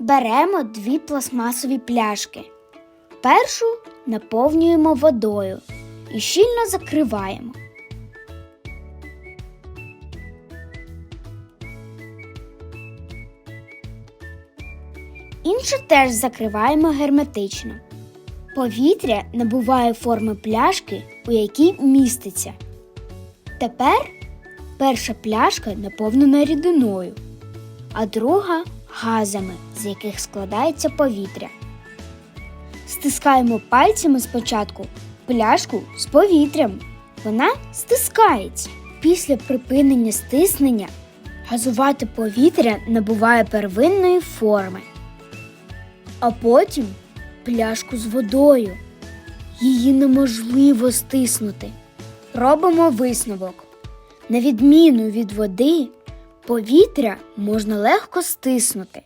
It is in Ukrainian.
Беремо дві пластмасові пляшки. Першу наповнюємо водою і щільно закриваємо. Іншу теж закриваємо герметично. Повітря набуває форми пляшки, у якій міститься. Тепер перша пляшка наповнена рідиною, а друга газами, з яких складається повітря. Стискаємо пальцями спочатку пляшку з повітрям. Вона стискається. Після припинення стиснення газувате повітря набуває первинної форми, а потім пляшку з водою. Її неможливо стиснути. Робимо висновок. На відміну від води, повітря можна легко стиснути.